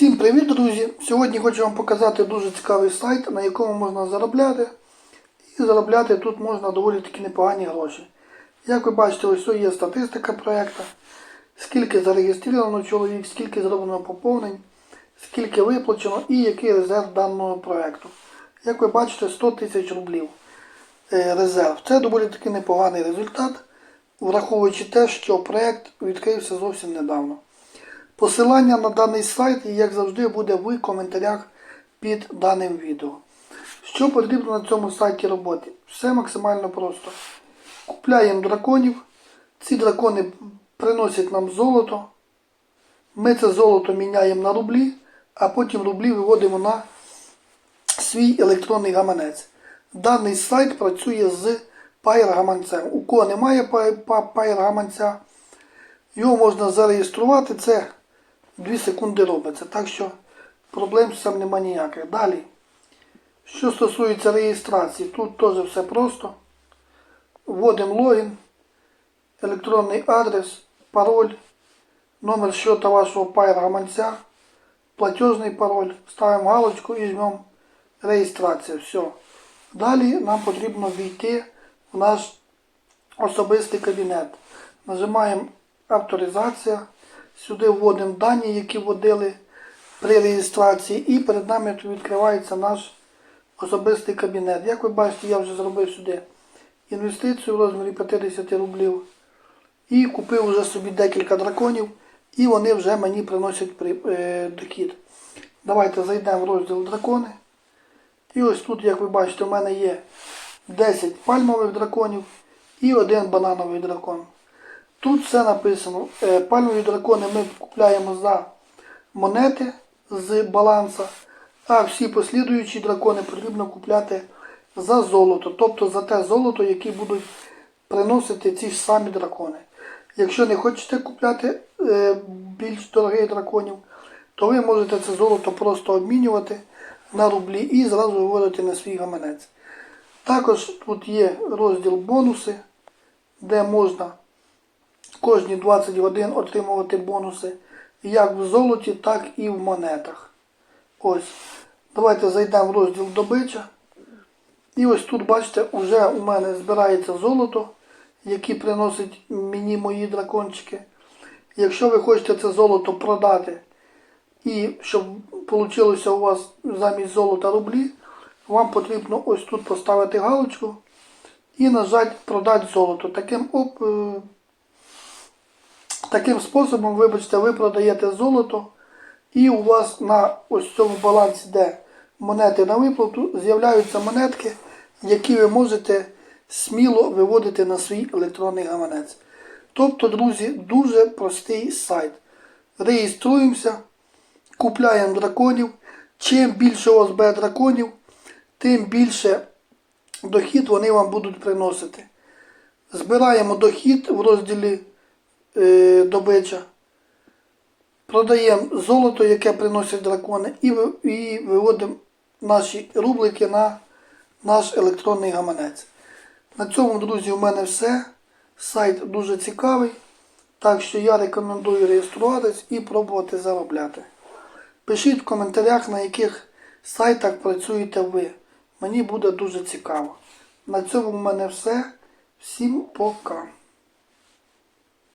Всім привіт, друзі! Сьогодні хочу вам показати дуже цікавий сайт, на якому можна заробляти. І заробляти тут можна доволі таки непогані гроші. Як ви бачите, ось є статистика проєкту, скільки зареєстровано чоловік, скільки зроблено поповнень, скільки виплачено і який резерв даного проєкту. Як ви бачите, 100 тисяч рублів е, резерв. Це доволі таки непоганий результат, враховуючи те, що проєкт відкрився зовсім недавно. Посилання на даний сайт, як завжди, буде в коментарях під даним відео. Що потрібно на цьому сайті робити? Все максимально просто. Купляємо драконів. Ці дракони приносять нам золото. Ми це золото міняємо на рублі, а потім рублі виводимо на свій електронний гаманець. Даний сайт працює з Pair гаманцем. У кого немає Pair гаманця, його можна зареєструвати. Це 2 секунди робиться. Так що проблем з цим нема ніяких. Далі. Що стосується реєстрації, тут теж все просто. Вводимо логін, електронний адрес, пароль, номер счета вашого Pair гаманця, платежний пароль. Ставимо галочку і жмемо реєстрація. Все. Далі нам потрібно війти в наш особистий кабінет. Нажимаємо авторизація. Сюди вводимо дані, які вводили при реєстрації, і перед нами тут відкривається наш особистий кабінет. Як ви бачите, я вже зробив сюди інвестицію в розмірі 50 рублів. І купив вже собі декілька драконів, і вони вже мені приносять при, е, дохід. Давайте зайдемо в розділ дракони. І ось тут, як ви бачите, у мене є 10 пальмових драконів і один банановий дракон. Тут все написано. Е, Пальмові дракони ми купляємо за монети з баланса, а всі послідуючі дракони потрібно купляти за золото, тобто за те золото, яке будуть приносити ці ж самі дракони. Якщо не хочете купляти е, більш дорогих драконів, то ви можете це золото просто обмінювати на рублі і зразу виводити на свій гаманець. Також тут є розділ бонуси, де можна кожні 20 годин отримувати бонуси як в золоті, так і в монетах. Ось. Давайте зайдемо в розділ добича. І ось тут, бачите, вже у мене збирається золото, яке приносить мені мої дракончики. Якщо ви хочете це золото продати, і щоб вийшло у вас замість золота рублі, вам потрібно ось тут поставити галочку і нажати продати золото. Таким е, Таким способом, вибачте, ви продаєте золото, і у вас на ось цьому балансі, де монети на виплату, з'являються монетки, які ви можете сміло виводити на свій електронний гаманець. Тобто, друзі, дуже простий сайт. Реєструємося, купляємо драконів. Чим більше у вас буде драконів, тим більше дохід вони вам будуть приносити. Збираємо дохід в розділі добича. Продаємо золото, яке приносять дракони, і, і виводимо наші рублики на наш електронний гаманець. На цьому, друзі, у мене все. Сайт дуже цікавий. Так що я рекомендую реєструватись і пробувати заробляти. Пишіть в коментарях, на яких сайтах працюєте ви. Мені буде дуже цікаво. На цьому в мене все. Всім пока.